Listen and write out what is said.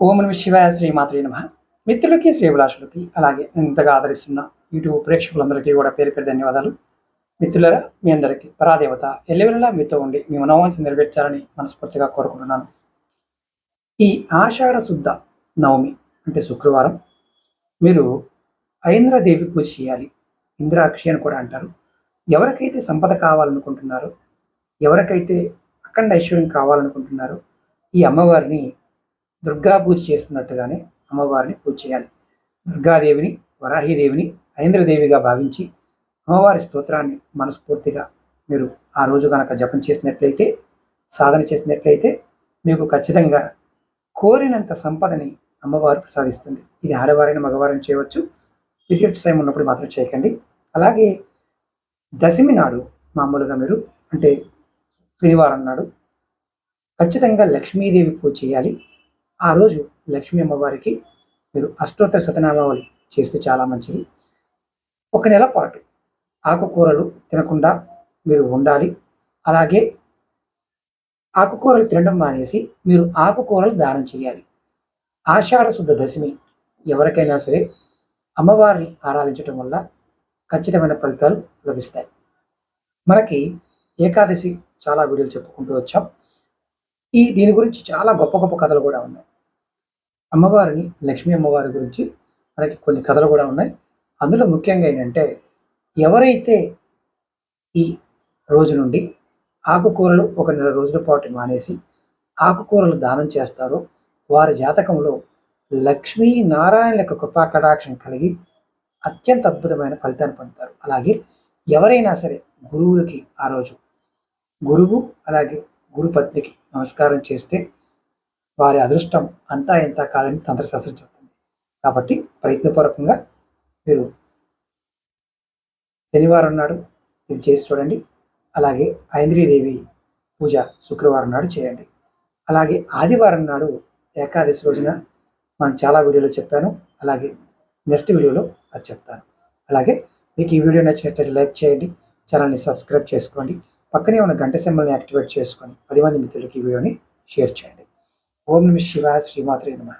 ఓం నమ శివాయ శ్రీమాత్రే నమ. మిత్రులకి శ్రీభిలాషులకి అలాగే ఇంతగా ఆదరిస్తున్న యూట్యూబ్ ప్రేక్షకులందరికీ కూడా పేరు పేరు ధన్యవాదాలు. మిత్రులరా మీ అందరికీ పరాదేవత ఎల్లవెల్లా మీతో ఉండి మీ మనోవాంఛ నెరవేర్చాలని మనస్ఫూర్తిగా కోరుకుంటున్నాను. ఈ ఆషాఢ శుద్ధ నవమి అంటే శుక్రవారం. మీరు ఐంద్రదేవి పూజ చేయాలి. ఇంద్రాక్షి అని కూడా అంటారు. ఎవరికైతే సంపద కావాలనుకుంటున్నారో ఎవరికైతే అఖండ ఐశ్వర్యం కావాలనుకుంటున్నారో ఈ అమ్మవారిని దుర్గా పూజ చేస్తున్నట్టుగానే అమ్మవారిని పూజ చేయాలి. దుర్గాదేవిని వరాహీదేవిని ఐంద్రదేవిగా భావించి అమ్మవారి స్తోత్రాన్ని మనస్ఫూర్తిగా మీరు ఆ రోజు కనుక జపం చేసినట్లయితే సాధన చేసినట్లయితే మీకు ఖచ్చితంగా కోరినంత సంపదని అమ్మవారు ప్రసాదిస్తుంది. ఇది ఆడవారైన మగవారిని చేయవచ్చు. పీరియడ్స్ టైం ఉన్నప్పుడు మాత్రం చేయకండి. అలాగే దశమి నాడు మామూలుగా మీరు అంటే శనివారం నాడు ఖచ్చితంగా లక్ష్మీదేవి పూజ చేయాలి. ఆ రోజు లక్ష్మీ అమ్మవారికి మీరు అష్టోత్తర శతనామావళి చేస్తే చాలా మంచిది. ఒక నెల పాటు ఆకుకూరలు తినకుండా మీరు ఉండాలి. అలాగే ఆకుకూరలు తినడం మానేసి మీరు ఆకుకూరలు దానం చేయాలి. ఆషాఢ శుద్ధ దశమి ఎవరికైనా సరే అమ్మవారిని ఆరాధించడం వల్ల ఖచ్చితమైన ఫలితాలు లభిస్తాయి. మనకి ఏకాదశి చాలా వీడియోలు చెప్పుకుంటూ వచ్చాం. ఈ దీని గురించి చాలా గొప్ప గొప్ప కథలు కూడా ఉన్నాయి. అమ్మవారిని లక్ష్మీ అమ్మవారి గురించి మనకి కొన్ని కథలు కూడా ఉన్నాయి. అందులో ముఖ్యంగా ఏంటంటే ఎవరైతే ఈ రోజు నుండి ఆకుకూరలు ఒక నెల రోజుల పాటు మానేసి ఆకుకూరలు దానం చేస్తారో వారి జాతకంలో లక్ష్మీ నారాయణ యొక్క కృపా కటాక్షం కలిగి అత్యంత అద్భుతమైన ఫలితాన్ని పొందుతారు. అలాగే ఎవరైనా సరే గురువులకి ఆ రోజు గురువు అలాగే గురుపత్నికి నమస్కారం చేస్తే వారి అదృష్టం అంతా ఎంత కాదని తంత్రశాస్త్రం చెప్తుంది. కాబట్టి ప్రయత్నపూర్వకంగా మీరు శనివారం నాడు ఇది చేసి చూడండి. అలాగే ఐంద్రీదేవి పూజ శుక్రవారం నాడు చేయండి. అలాగే ఆదివారం నాడు ఏకాదశి రోజున మనం చాలా వీడియోలో చెప్పాను. అలాగే నెక్స్ట్ వీడియోలో అది చెప్తాను. అలాగే మీకు ఈ వీడియో నచ్చినట్లయితే లైక్ చేయండి. ఛానల్ని సబ్స్క్రైబ్ చేసుకోండి. పక్కనే ఉన్న గంట సింబల్ని యాక్టివేట్ చేసుకొని పది మంది మిత్రులకి ఈ వీడియోని షేర్ చేయండి. ఓం నమ శివ శ్రీమాత్రే నమ.